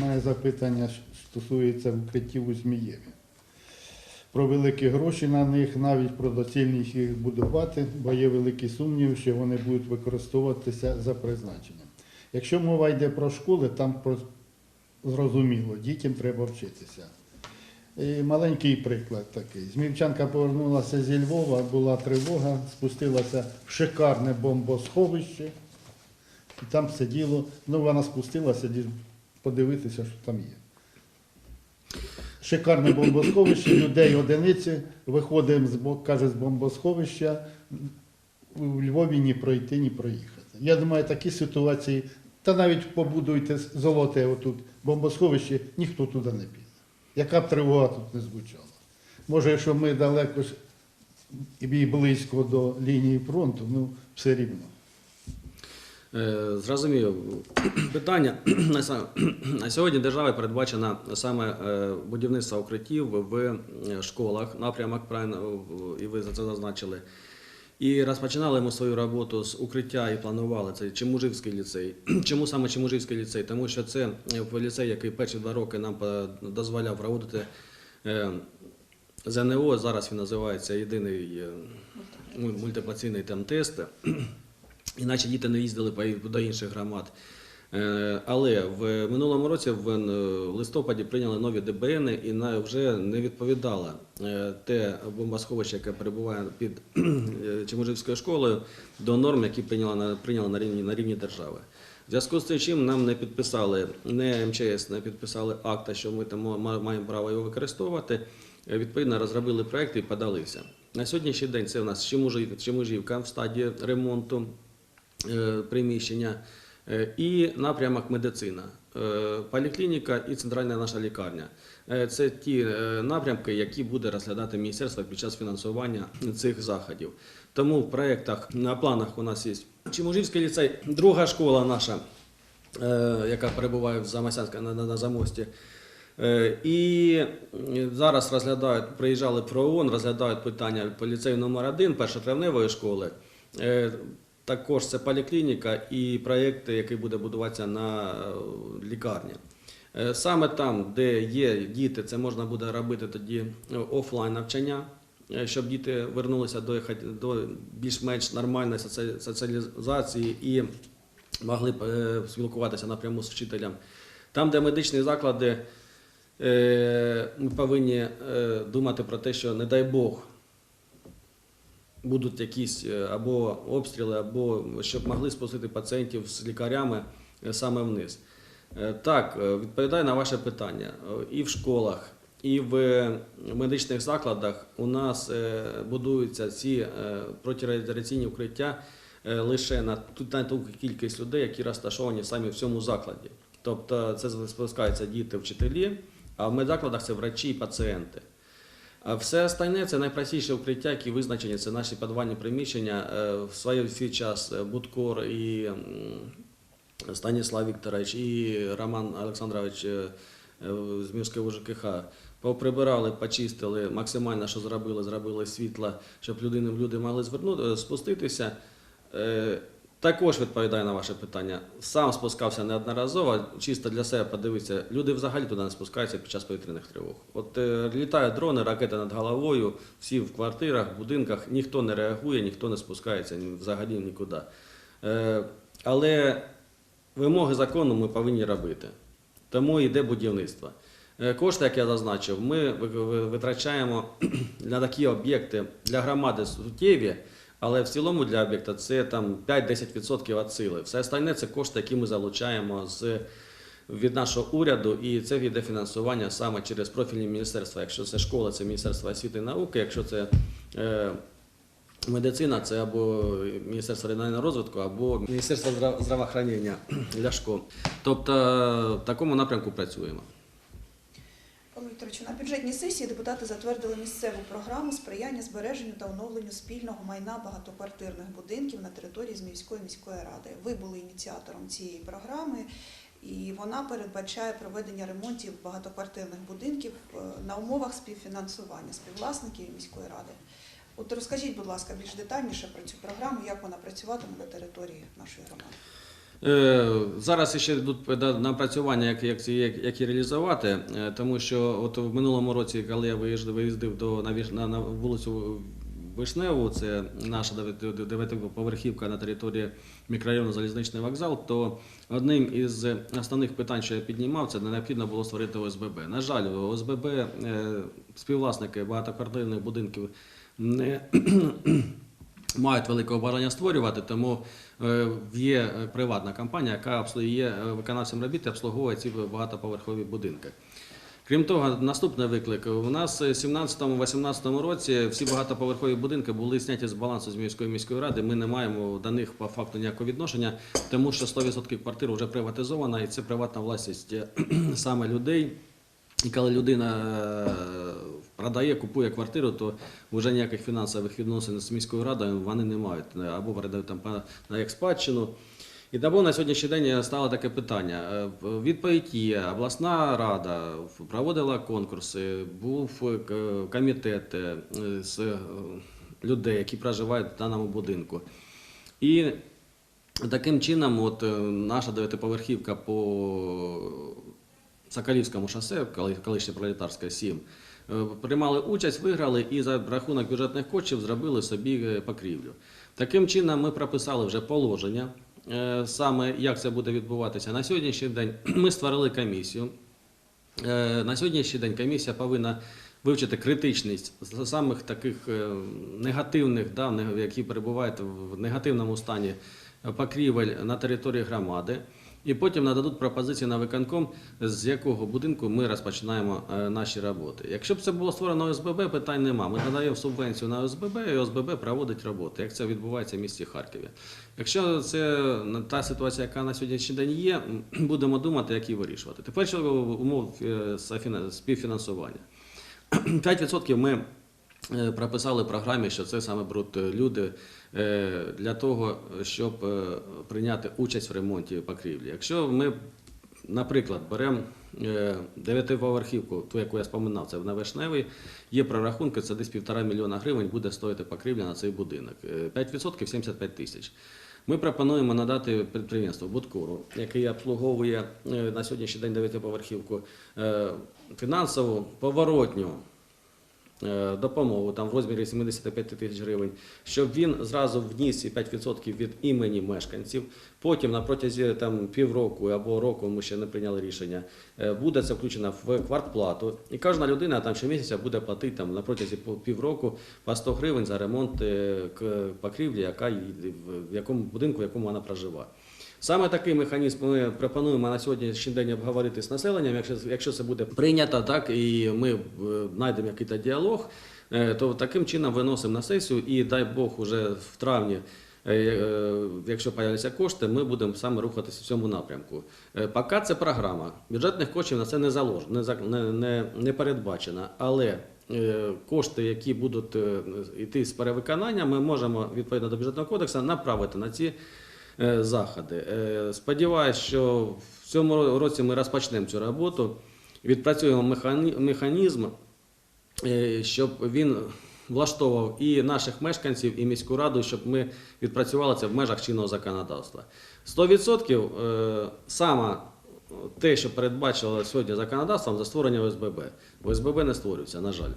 Моє запитання стосується укриттів у Змієві. Про великі гроші на них, навіть про доцільність їх будувати, бо є великі сумніви, що вони будуть використовуватися за призначенням. Якщо мова йде про школи, там про... зрозуміло, дітям треба вчитися. І маленький приклад такий. Змівчанка повернулася зі Львова, була тривога, спустилася в шикарне бомбосховище, і там сиділо, ну вона спустилася подивитися, що там є. Шикарне бомбосховище, людей одиниці, виходимо з, каже, з бомбосховища, у Львові ні пройти, ні проїхати. Я думаю, такі ситуації, та навіть побудуйте золоте отут бомбосховище, ніхто туди не піде. Яка б тривога тут не звучала. Може, якщо ми далеко і близько до лінії фронту, ну все рівно. Е, Зрозумів питання. На сьогодні державою передбачено саме е, будівництво укриттів в е, школах, напрямок правильно і ви за це зазначили. І розпочинали ми свою роботу з укриття і планували це Чемужівський ліцей. Чому саме Чемужівський ліцей? Тому що це ліцей, який перші два роки нам дозволяв проводити ЗНО. Зараз він називається єдиний мультиплаційний там тест. Іначе діти не їздили до інших громад. Е, Але в минулому році в е, листопаді прийняли нові ДБН і вже не відповідало е, те бомбосховище, яке перебуває під Чемужівською школою, до норм, які прийняла на прийняла на рівні на рівні держави. В зв'язку з чим нам не підписали, не МЧС не підписали акта, що ми там ма- маємо право його використовувати. Відповідно, розробили проект і подалися. На сьогоднішній день це у нас Чемужів- Чемужівка в стадії ремонту приміщення е, і напрямок медицина, е, поліклініка і центральна наша лікарня. Е, Це ті е, напрямки, які буде розглядати міністерство під час фінансування цих заходів. Тому в проєктах на планах у нас є Чемужівський ліцей, друга школа наша, е, яка перебуває в Замасянська на, на, на замості. Е, І зараз розглядають, приїжджали про ООН, розглядають питання по ліцею номер 1 першотравневої школи. Також це поліклініка і проєкт, який буде будуватися на е, лікарні. Е, Саме там, де є діти, це можна буде робити тоді е, офлайн навчання, щоб діти вернулися до, до більш-менш нормальної соціалізації і могли б спілкуватися напряму з вчителем. Там, де медичні заклади, ми повинні думати про те, що, не дай Бог, будуть якісь е, або обстріли, або щоб могли спустити пацієнтів з лікарями е, саме вниз. Е, Так, відповідаю на ваше питання. І в школах, і в медичних закладах у нас будуються ці протирадіаційні укриття лише на ту, кількість людей, які розташовані самі в цьому закладі. Тобто це спускаються діти, вчителі, а в медзакладах це врачі і пацієнти. Все остальне це найпростіше укриття, які визначені. Це наші підвальні приміщення. Е, В свій, свій час е, Будкор і Станіслав Вікторович і Роман Олександрович е, з Мірського ЖКХ поприбирали, почистили максимально, що зробили, зробили світло, щоб людини, люди могли звернути, спуститися. Також відповідаю на ваше питання. Сам спускався неодноразово, чисто для себе подивитися. Люди взагалі туди не спускаються під час повітряних тривог. От е, літають дрони, ракети над головою, всі в квартирах, будинках, ніхто не реагує, ніхто не спускається взагалі нікуди. Е, але вимоги закону ми повинні робити. Тому йде будівництво. Е, Кошти, як я зазначив, ми ви- ви- витрачаємо на такі об'єкти для громади суттєві, але в цілому для об'єкта це там 5-10% від сили. Все остальне це кошти, які ми залучаємо з від нашого уряду, і це йде фінансування саме через профільні міністерства. Якщо це школа, це Міністерство освіти і науки, якщо це е, медицина, це або Міністерство регіонального розвитку, або Міністерство здра- здравоохранення для школ. Тобто в такому напрямку працюємо. Павло на бюджетній сесії депутати затвердили місцеву програму сприяння збереженню та оновленню спільного майна багатоквартирних будинків на території Зміївської міської ради. Ви були ініціатором цієї програми, і вона передбачає проведення ремонтів багатоквартирних будинків е, на умовах співфінансування співвласників міської ради. От розкажіть, будь ласка, більш детальніше про цю програму, як вона працюватиме на території нашої громади. Е, Зараз ще йдуть напрацювання, як, як, як, як і реалізувати, е, тому що от в минулому році, коли я виїздив до, на, на, вулицю Вишневу, це наша дев'яти- дев'ятиповерхівка на території мікрорайону Залізничний вокзал, то одним із основних питань, що я піднімав, це необхідно було створити ОСББ. На жаль, ОСББ, е, співвласники багатоквартирних будинків не мають великого бажання створювати, тому є е, приватна компанія, яка є е, виконавцем робіт і обслуговує ці багатоповерхові будинки. Крім того, наступний виклик. У нас в 17-18 році всі багатоповерхові будинки були зняті з балансу з міської міської ради. Ми не маємо до них по факту ніякого відношення, тому що 100% квартир вже приватизована, і це приватна власність е, саме людей. І коли людина е, продає, купує квартиру, то вже ніяких фінансових відносин з міською радою вони не мають або передають там на як спадщину. І тому на сьогоднішній день стало таке питання. Е, Відповідь є. Обласна рада проводила конкурси, був е, комітет е, з людей, які проживають в даному будинку. І таким чином, от наша дев'ятиповерхівка по Соколівському шосе, коли- колишнє пролетарське 7, е, приймали участь, виграли і за рахунок бюджетних коштів зробили собі е, покрівлю. Таким чином ми прописали вже положення, е, саме як це буде відбуватися. На сьогоднішній день ми створили комісію. Е, На сьогоднішній день комісія повинна вивчити критичність самих таких негативних, да, які перебувають в негативному стані покрівель на території громади. І потім нададуть пропозиції на виконком, з якого будинку ми розпочинаємо е, наші роботи. Якщо б це було створено ОСББ, питань нема. Ми надаємо субвенцію на ОСББ, і ОСББ проводить роботи, як це відбувається в місті Харкові. Якщо це та ситуація, яка на сьогоднішній день є, будемо думати, як її вирішувати. Тепер щодо умов е, співфінансування. 5% ми е, прописали в програмі, що це саме беруть е, люди е, для того, щоб е, прийняти участь в ремонті покрівлі. Якщо ми, наприклад, беремо е, дев'ятиповерхівку, ту, яку я споминав, це на Вишневий, є прорахунки, це десь півтора мільйона гривень буде стоїти покрівля на цей будинок. Е, 5% 75 тисяч. Ми пропонуємо надати підприємству Будкуру, який обслуговує е, на сьогоднішній день дев'ятиповерхівку, е, фінансову поворотню е, допомогу там в розмірі 75 тисяч гривень, щоб він зразу вніс ці 5% від імені мешканців. Потім на протязі там півроку або року ми ще не прийняли рішення. е, Буде це включено в квартплату, і кожна людина там щомісяця буде платити там на протязі півроку по 100 гривень за ремонт е, покрівлі, яка в якому будинку, в якому вона проживає. Саме такий механізм ми пропонуємо на сьогоднішній день обговорити з населенням. Якщо, якщо це буде прийнято, так і ми е, знайдемо якийсь діалог, е, то таким чином виносимо на сесію і дай Бог уже в травні. е, Якщо появляться кошти, ми будемо саме рухатися в цьому напрямку. Поки це програма. Бюджетних коштів на це не заложено, не, не, не, передбачено. Але кошти, які будуть йти з перевиконання, ми можемо відповідно до бюджетного кодексу направити на ці заходи. Е, Сподіваюсь, що в цьому році ми розпочнемо цю роботу, відпрацюємо механізм, е, щоб він влаштовував і наших мешканців, і міську раду, щоб ми відпрацювали це в межах чинного законодавства. 100% е, саме те, що передбачило сьогодні законодавством за створення ОСББ. ОСББ не створюється, на жаль.